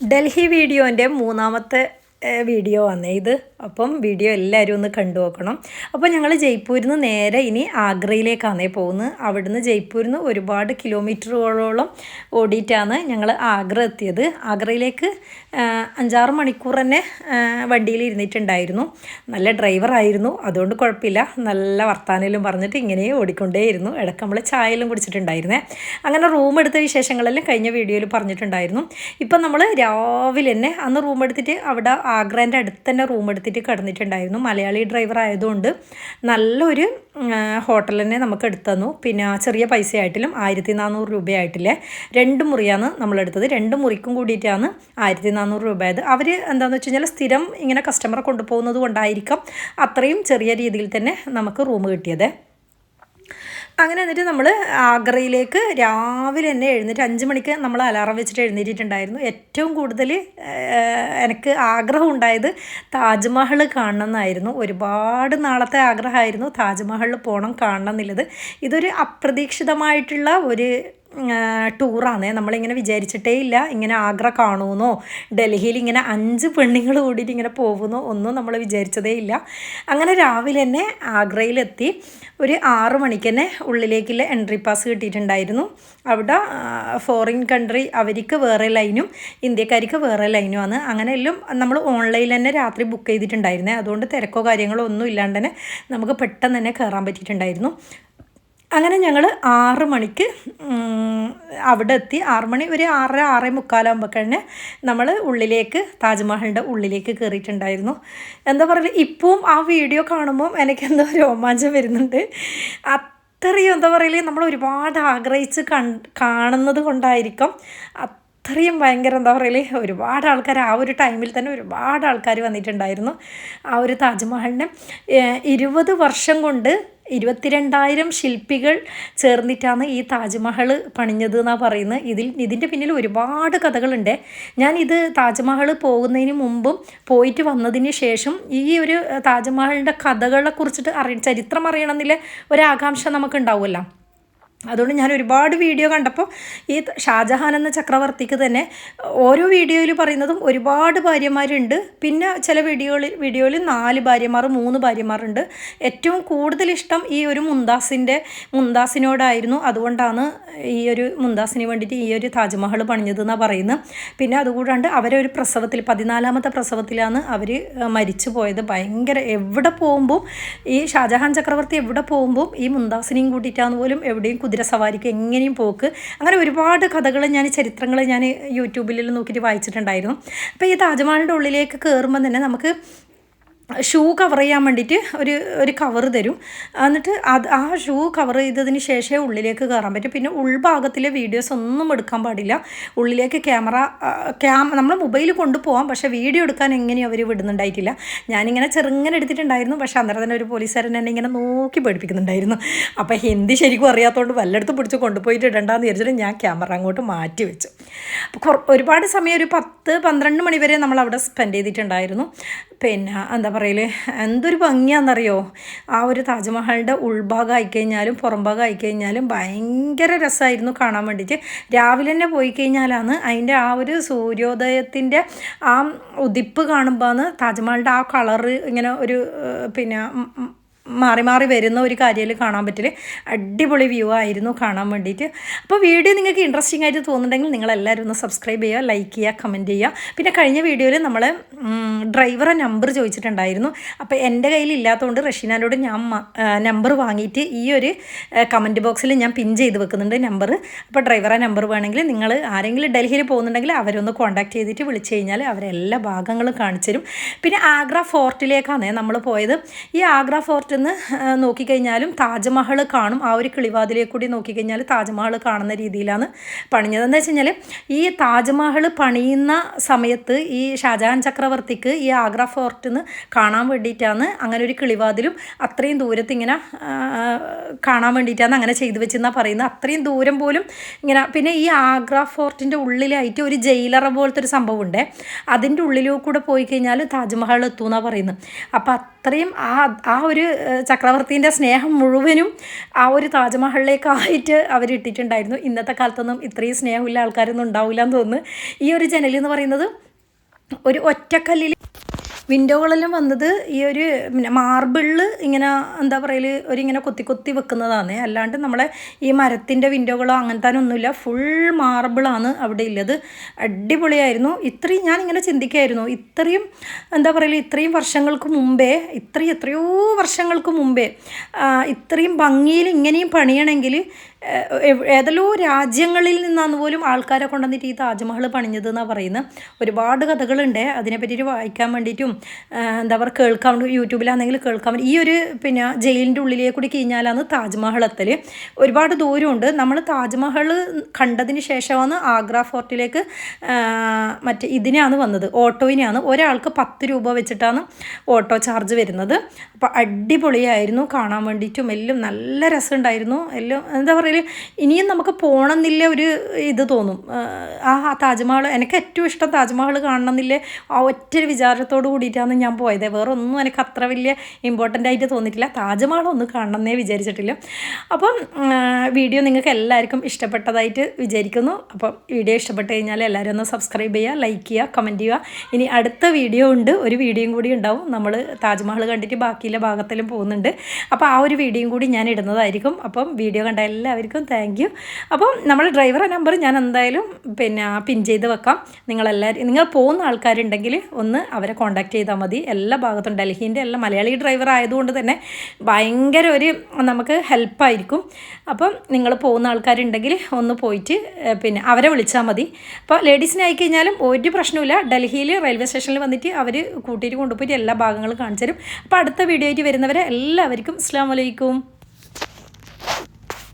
ഡൽഹി വീഡിയോന്റെ മൂന്നാമത്തെ വീഡിയോ വന്നേ. ഇത് അപ്പം വീഡിയോ എല്ലാവരും ഒന്ന് കണ്ടു നോക്കണം. അപ്പോൾ ഞങ്ങൾ ജയ്പൂരിൽ നിന്ന് നേരെ ഇനി ആഗ്രയിലേക്കാണേ പോകുന്നത്. അവിടുന്ന് ജയ്പൂരിൽ നിന്ന് ഒരുപാട് കിലോമീറ്ററുകളോളം ഓടിയിട്ടാണ് ഞങ്ങൾ ആഗ്ര എത്തിയത്. ആഗ്രയിലേക്ക് അഞ്ചാറ് മണിക്കൂർ തന്നെ വണ്ടിയിൽ ഇരുന്നിട്ടുണ്ടായിരുന്നു. നല്ല ഡ്രൈവറായിരുന്നു അതുകൊണ്ട് കുഴപ്പമില്ല. നല്ല വർത്താനെല്ലാം പറഞ്ഞിട്ട് ഇങ്ങനെ ഓടിക്കൊണ്ടേയിരുന്നു. ഇടയ്ക്ക് നമ്മൾ ചായയെല്ലാം കുടിച്ചിട്ടുണ്ടായിരുന്നേ. അങ്ങനെ റൂം എടുത്ത വിശേഷങ്ങളെല്ലാം കഴിഞ്ഞ വീഡിയോയിൽ പറഞ്ഞിട്ടുണ്ടായിരുന്നു. ഇപ്പം നമ്മൾ രാവിലെ തന്നെ അന്ന് റൂം എടുത്തിട്ട് അവിടെ ആഗ്രേന്റെ അടുത്ത് തന്നെ റൂം എടുത്തിട്ട് കിടന്നിട്ടുണ്ടായിരുന്നു. മലയാളി ഡ്രൈവർ ആയതുകൊണ്ട് നല്ലൊരു ഹോട്ടൽ തന്നെ നമുക്ക് എടുത്തു പിന്നെ ചെറിയ പൈസ ആയിട്ടിലും ആയിരത്തി നാനൂറ് രൂപയായിട്ടില്ലേ? രണ്ട് മുറിയാണ് നമ്മളെടുത്തത് രണ്ട് മുറിക്കും കൂടിയിട്ടാണ് ആയിരത്തി നാനൂറ് രൂപ ആയത് അവർ എന്താണെന്ന് വെച്ച് കഴിഞ്ഞാൽ സ്ഥിരം ഇങ്ങനെ കസ്റ്റമറെ കൊണ്ടുപോകുന്നത് കൊണ്ടായിരിക്കാം അത്രയും ചെറിയ രീതിയിൽ തന്നെ നമുക്ക് റൂം കിട്ടിയത്. അങ്ങനെ എന്നിട്ട് നമ്മൾ ആഗ്രയിലേക്ക് രാവിലെ തന്നെ എഴുന്നേറ്റ് അഞ്ച് മണിക്ക് നമ്മൾ അലാറം വെച്ചിട്ട് എഴുന്നേറ്റിട്ടുണ്ടായിരുന്നു. ഏറ്റവും കൂടുതൽ എനിക്ക് ആഗ്രഹം ഉണ്ടായത് താജ്മഹൽ കാണണം എന്നായിരുന്നു ഒരുപാട് നാളത്തെ ആഗ്രഹമായിരുന്നു താജ്മഹൽ പോകണം കാണണം എന്നുള്ളത്. ഇതൊരു അപ്രതീക്ഷിതമായിട്ടുള്ള ഒരു ടൂറാണ്. നമ്മളിങ്ങനെ വിചാരിച്ചിട്ടേ ഇല്ല. ഇങ്ങനെ ആഗ്ര കാണുമെന്നോ ഡൽഹിയിൽ ഇങ്ങനെ അഞ്ച് പെണ്ണുങ്ങൾ കൂടിയിട്ട് ഇങ്ങനെ പോകുന്നോ. ഒന്നും നമ്മൾ വിചാരിച്ചതേ ഇല്ല. അങ്ങനെ രാവിലെ തന്നെ ആഗ്രയിലെത്തി. ഒരു ആറു മണിക്ക് തന്നെ ഉള്ളിലേക്കുള്ള എൻട്രി പാസ് കിട്ടിയിട്ടുണ്ടായിരുന്നു. അവിടെ ഫോറിൻ കൺട്രി അവർക്ക് വേറെ ലൈനും ഇന്ത്യക്കാർക്ക് വേറെ ലൈനുമാണ്. അങ്ങനെ എല്ലാം നമ്മൾ ഓൺലൈനിൽ തന്നെ രാത്രി ബുക്ക് ചെയ്തിട്ടുണ്ടായിരുന്നേ. അതുകൊണ്ട് തിരക്കോ കാര്യങ്ങളോ ഒന്നും ഇല്ലാണ്ട് തന്നെ നമുക്ക് പെട്ടെന്ന് തന്നെ കയറാൻ പറ്റിയിട്ടുണ്ടായിരുന്നു. അങ്ങനെ ഞങ്ങൾ ആറ് മണിക്ക് അവിടെ എത്തി ആറ് മണി ഒരു ആറര ആറേ മുക്കാലാകുമ്പോൾ തന്നെ നമ്മൾ ഉള്ളിലേക്ക് താജ്മഹലിന്റെ ഉള്ളിലേക്ക് കയറിയിട്ടുണ്ടായിരുന്നു എന്താ പറയുക ഇപ്പവും ആ വീഡിയോ കാണുമ്പോൾ എനിക്കെന്തോ രോമാഞ്ചം വരുന്നുണ്ട്. അത്രയും എന്താ പറയുക നമ്മൾ ഒരുപാട് ആഗ്രഹിച്ച് കൺ കാണുന്നത് കൊണ്ടായിരിക്കും അത്രയും ഭയങ്കര എന്താ പറയൽ ഒരുപാട് ആൾക്കാർ ആ ഒരു ടൈമിൽ തന്നെ ഒരുപാട് ആൾക്കാർ വന്നിട്ടുണ്ടായിരുന്നു. ആ ഒരു താജ്മഹലിനെ ഇരുപത് വർഷം കൊണ്ട് ഇരുപത്തിരണ്ടായിരം ശില്പികൾ ചേർന്നിട്ടാണ് ഈ താജ്മഹൽ പണിഞ്ഞത് എന്നാണ് പറയുന്നത്. ഇതിൽ ഇതിന്റെ പിന്നിൽ ഒരുപാട് കഥകളുണ്ട്. ഞാൻ ഇത് താജ്മഹൽ പോകുന്നതിന് മുമ്പും പോയിട്ട് വന്നതിന് ശേഷം ഈ ഒരു താജ്മഹലിന്റെ കഥകളെ കുറിച്ചിട്ട് അറിയ ചരിത്രം അറിയണമെന്നില്ല ഒരാകാംക്ഷ നമുക്ക് ഉണ്ടാവുമല്ലോ അതുകൊണ്ട് ഞാൻ ഒരുപാട് വീഡിയോ കണ്ടപ്പോൾ ഈ ഷാജഹാൻ എന്ന ചക്രവർത്തിക്ക് തന്നെ ഓരോ വീഡിയോയിൽ പറയുന്നതും ഒരുപാട് ഭാര്യമാരുണ്ട്. പിന്നെ ചില വീഡിയോകളിൽ വീഡിയോയിൽ നാല് ഭാര്യമാർ മൂന്ന് ഭാര്യമാരുണ്ട് ഏറ്റവും കൂടുതൽ ഇഷ്ടം ഈ ഒരു മുന്താസിന്റെ മുന്താസിനോടായിരുന്നു അതുകൊണ്ടാണ് ഈ ഒരു മുന്താസിന് വേണ്ടിയിട്ട് ഈ ഒരു താജ്മഹൽ പണിഞ്ഞത് എന്നാണ് പറയുന്നത്. പിന്നെ അതുകൂടാണ്ട് അവരെ ഒരു പ്രസവത്തിൽ പതിനാലാമത്തെ പ്രസവത്തിലാണ് അവർ മരിച്ചു പോയത്. ഭയങ്കര എവിടെ പോകുമ്പോൾ ഈ ഷാജഹാൻ ചക്രവർത്തി എവിടെ പോകുമ്പോൾ ഈ മുന്താസിനെയും കൂട്ടിയിട്ടാണ് പോലും എവിടെയും കുതിര സവാരിക്ക് എങ്ങനെയും പോക്ക്. അങ്ങനെ ഒരുപാട് കഥകൾ ഞാൻ ചരിത്രങ്ങൾ ഞാൻ യൂട്യൂബിൽ നോക്കിയിട്ട് വായിച്ചിട്ടുണ്ടായിരുന്നു. അപ്പോൾ ഈ താജ്മഹലിന്റെ ഉള്ളിലേക്ക് കയറുമ്പോൾ തന്നെ നമുക്ക് ഷൂ കവർ ചെയ്യാൻ വേണ്ടിയിട്ട് ഒരു ഒരു കവർ തരും. എന്നിട്ട് അത് ആ ഷൂ കവർ ചെയ്തതിന് ശേഷമേ ഉള്ളിലേക്ക് കയറാൻ പറ്റും. പിന്നെ ഉൾഭാഗത്തിലെ വീഡിയോസ് ഒന്നും എടുക്കാൻ പാടില്ല. ഉള്ളിലേക്ക് ക്യാമറ ക്യാം നമ്മൾ മൊബൈൽ കൊണ്ടുപോകാം പക്ഷേ വീഡിയോ എടുക്കാൻ എങ്ങനെയും അവർ വിടുന്നുണ്ടായിട്ടില്ല. ഞാനിങ്ങനെ ചെറുങ്ങനെ എടുത്തിട്ടുണ്ടായിരുന്നു. പക്ഷേ അന്നേരം തന്നെ ഒരു പോലീസുകാരൻ എന്നെ ഇങ്ങനെ നോക്കി പഠിപ്പിക്കുന്നുണ്ടായിരുന്നു. അപ്പോൾ ഹിന്ദി ശരിക്കും അറിയാത്തതുകൊണ്ട് വല്ലയിടത്തും പിടിച്ച് കൊണ്ടുപോയിട്ട് ഇടണ്ടെന്ന് വിചാരിച്ചിട്ട് ഞാൻ ക്യാമറ അങ്ങോട്ട് മാറ്റി വെച്ചു. ഒരുപാട് സമയം ഒരു പത്ത് പന്ത്രണ്ട് മണിവരെ നമ്മൾ അവിടെ സ്പെൻഡ് ചെയ്തിട്ടുണ്ടായിരുന്നു. പിന്നെ എന്താ പറയൽ? എന്തൊരു ഭംഗിയാണെന്നറിയോ ആ ഒരു താജ്മഹലിന്റെ ഉൾഭാഗം ആയിക്കഴിഞ്ഞാലും പുറംഭാഗം ആയിക്കഴിഞ്ഞാലും ഭയങ്കര രസമായിരുന്നു കാണാൻ വേണ്ടിയിട്ട്. രാവിലെ തന്നെ പോയി കഴിഞ്ഞാലാണ് അതിന്റെ ആ ഒരു സൂര്യോദയത്തിന്റെ ആ ഉദിപ്പ് കാണുമ്പോൾ താജ്മഹലിന്റെ ആ കളറ് ഇങ്ങനെ ഒരു പിന്നെ മാറി മാറി വരുന്ന ഒരു കാര്യത്തിൽ കാണാൻ പറ്റില്ല അടിപൊളി വ്യൂ ആയിരുന്നു കാണാൻ വേണ്ടിയിട്ട്. അപ്പോൾ വീഡിയോ നിങ്ങൾക്ക് ഇൻട്രസ്റ്റിംഗ് ആയിട്ട് തോന്നുന്നുണ്ടെങ്കിൽ നിങ്ങൾ എല്ലാവരും ഒന്ന് സബ്സ്ക്രൈബ് ചെയ്യുക ലൈക്ക് ചെയ്യുക കമന്റ് ചെയ്യുക. പിന്നെ കഴിഞ്ഞ വീഡിയോയിൽ നമ്മൾ ഡ്രൈവറെ നമ്പർ ചോദിച്ചിട്ടുണ്ടായിരുന്നു. അപ്പോൾ എന്റെ കയ്യിൽ ഇല്ലാത്തതുകൊണ്ട് റഷീനാനോട് ഞാൻ നമ്പർ വാങ്ങിയിട്ട് ഈ ഒരു കമന്റ് ബോക്സിൽ ഞാൻ പിൻ ചെയ്ത് വെക്കുന്നുണ്ട് നമ്പർ അപ്പോൾ ഡ്രൈവറെ നമ്പർ വേണമെങ്കിൽ നിങ്ങൾ ആരെങ്കിലും ഡൽഹിയിൽ പോകുന്നുണ്ടെങ്കിൽ അവരൊന്ന് കോൺടാക്ട് ചെയ്തിട്ട് വിളിച്ചു കഴിഞ്ഞാൽ അവരെല്ലാ ഭാഗങ്ങളും കാണിച്ചു തരും. പിന്നെ ആഗ്ര ഫോർട്ടിലേക്കാണ് നമ്മൾ പോയത്. ഈ ആഗ്ര ഫോർട്ടിൽ നിന്ന് നോക്കിക്കഴിഞ്ഞാലും താജ്മഹൽ കാണും. ആ ഒരു കിളിവാതിലേക്ക് കൂടി നോക്കിക്കഴിഞ്ഞാൽ താജ്മഹൽ കാണുന്ന രീതിയിലാണ് പണിഞ്ഞത്. എന്താ വെച്ച് കഴിഞ്ഞാൽ ഈ താജ്മഹൽ പണിയുന്ന സമയത്ത് ഈ ഷാജഹാൻ ചക്രവർത്തിക്ക് ഈ ആഗ്ര ഫോർട്ടിൽ നിന്ന് കാണാൻ വേണ്ടിയിട്ടാണ് അങ്ങനെ ഒരു കിളിവാതിലും അത്രയും ദൂരത്ത് ഇങ്ങനെ കാണാൻ വേണ്ടിയിട്ടാണ് അങ്ങനെ ചെയ്തു വെച്ചെന്നാണ് പറയുന്നത്. അത്രയും ദൂരം പോലും ഇങ്ങനെ പിന്നെ ഈ ആഗ്ര ഫോർട്ടിന്റെ ഉള്ളിലായിട്ട് ഒരു ജയിലറ പോലത്തെ ഒരു സംഭവം ഉണ്ട് അതിന്റെ ഉള്ളിലൂടെ പോയി കഴിഞ്ഞാൽ താജ്മഹൽ എത്തുമെന്നാണ് പറയുന്നത്. അപ്പോൾ അത്രയും ആ ആ ഒരു ചക്രവർത്തീന്റെ സ്നേഹം മുഴുവനും ആ ഒരു താജ്മഹലിലേക്കായിട്ട് അവരിട്ടിട്ടുണ്ടായിരുന്നു. ഇന്നത്തെ കാലത്തൊന്നും ഇത്രയും സ്നേഹമില്ല ആൾക്കാരൊന്നും ഉണ്ടാവില്ല എന്ന് തോന്നുന്നു. ഈ ഒരു ജനൽ എന്ന് പറയുന്നത് ഒരു ഒറ്റക്കല്ലിൽ വിൻഡോകളെല്ലാം വന്നത് ഈ ഒരു മാർബിളിൽ ഇങ്ങനെ എന്താ പറയൽ ഒരു ഇങ്ങനെ കൊത്തി കൊത്തി വെക്കുന്നതാണ്. അല്ലാണ്ട് നമ്മളെ ഈ മരത്തിന്റെ വിൻഡോകളോ അങ്ങനത്തെ ഒന്നുമില്ല ഫുൾ മാർബിളാണ് അവിടെ ഉള്ളത് അടിപൊളിയായിരുന്നു. ഇത്രയും ഞാൻ ഇങ്ങനെ ചിന്തിക്കായിരുന്നു. ഇത്രയും എന്താ പറയൽ ഇത്രയും വർഷങ്ങൾക്ക് മുമ്പേ ഇത്രയും എത്രയോ വർഷങ്ങൾക്ക് മുമ്പേ ഇത്രയും ഭംഗിയിൽ ഇങ്ങനെയും പണിയണമെങ്കിൽ ഏതെല്ലോ രാജ്യങ്ങളിൽ നിന്നാന്ന് പോലും ആൾക്കാരെ കൊണ്ടുവന്നിട്ട് ഈ താജ്മഹൽ പണിഞ്ഞത് എന്നാണ് പറയുന്നത് ഒരുപാട് കഥകളുണ്ട്. അതിനെപ്പറ്റി വായിക്കാൻ വേണ്ടിയിട്ടും എന്താ പറയുക കേൾക്കാൻ യൂട്യൂബിലാണെങ്കിൽ കേൾക്കാൻ ഈ ഒരു പിന്നെ ജയിലിന്റെ ഉള്ളിലേക്ക് കൂടി കഴിഞ്ഞാലാണ് താജ്മഹൽ എത്തൽ ഒരുപാട് ദൂരമുണ്ട്. നമ്മൾ താജ്മഹൽ കണ്ടതിന് ശേഷമാണ് ആഗ്ര ഫോർട്ടിലേക്ക് മറ്റേ ഇതിനാണ് വന്നത്. ഓട്ടോയിനാണ്. ഒരാൾക്ക് പത്ത് രൂപ വെച്ചിട്ടാണ് ഓട്ടോ ചാർജ് വരുന്നത്. അപ്പോൾ അടിപൊളിയായിരുന്നു. കാണാൻ വേണ്ടിയിട്ടും എല്ലാം നല്ല രസമുണ്ടായിരുന്നു. എല്ലാം എന്താ പറയുക ഇനിയും നമുക്ക് പോകണം എന്നില്ല ഒരു ഇത് തോന്നും. ആ താജ്മഹൽ എനിക്ക് ഏറ്റവും ഇഷ്ടം താജ്മഹൽ കാണണമെന്നില്ല. ആ ഒറ്റ വിചാരത്തോട് കൂടിയിട്ടാണ് ഞാൻ പോയത്. വേറെ ഒന്നും എനിക്ക് അത്ര വലിയ ഇമ്പോർട്ടന്റ് ആയിട്ട് തോന്നിയിട്ടില്ല. താജ്മഹൽ ഒന്ന് കാണണമെന്നേ വിചാരിച്ചിട്ടില്ല. അപ്പം വീഡിയോ നിങ്ങൾക്ക് എല്ലാവർക്കും ഇഷ്ടപ്പെട്ടതായിട്ട് വിചാരിക്കുന്നു. അപ്പം വീഡിയോ ഇഷ്ടപ്പെട്ട് കഴിഞ്ഞാൽ എല്ലാവരും ഒന്ന് സബ്സ്ക്രൈബ് ചെയ്യുക ലൈക്ക് ചെയ്യുക കമന്റ് ചെയ്യുക. ഇനി അടുത്ത വീഡിയോ ഉണ്ട്. ഒരു വീഡിയോയും കൂടി ഉണ്ടാവും. നമ്മൾ താജ്മഹൽ കണ്ടിട്ട് ബാക്കിയുള്ള ഭാഗത്തിലും പോകുന്നുണ്ട്. അപ്പോൾ ആ ഒരു വീഡിയോയും കൂടി ഞാൻ ഇടുന്നതായിരിക്കും. അപ്പം വീഡിയോ കണ്ട എല്ലാവർക്കും താങ്ക് യു അപ്പം നമ്മൾ ഡ്രൈവറെ നമ്പർ ഞാൻ എന്തായാലും പിന്നെ പിൻ ചെയ്ത് വെക്കാം. നിങ്ങളെല്ലാവരും നിങ്ങൾ പോകുന്ന ആൾക്കാരുണ്ടെങ്കിൽ ഒന്ന് അവരെ കോൺടാക്ട് ചെയ്താൽ മതി. എല്ലാ ഭാഗത്തും ഡൽഹീന്റെ എല്ലാ മലയാളി ഡ്രൈവർ ആയതുകൊണ്ട് തന്നെ ഭയങ്കര ഒരു നമുക്ക് ഹെൽപ്പായിരിക്കും അപ്പം നിങ്ങൾ പോകുന്ന ആൾക്കാരുണ്ടെങ്കിൽ ഒന്ന് പോയിട്ട് പിന്നെ അവരെ വിളിച്ചാൽ മതി. അപ്പോൾ ലേഡീസിനെ ആയിക്കഴിഞ്ഞാലും ഒരു പ്രശ്നമില്ല ഡൽഹിയിൽ റെയിൽവേ സ്റ്റേഷനിൽ വന്നിട്ട് അവർ കൂട്ടിയിട്ട് കൊണ്ടുപോയിട്ട് എല്ലാ ഭാഗങ്ങളും കാണിച്ചു തരും. അപ്പോൾ അടുത്ത വീഡിയോ ആയിട്ട് വരുന്നവരെ എല്ലാവർക്കും അസ്സാം വലൈക്കും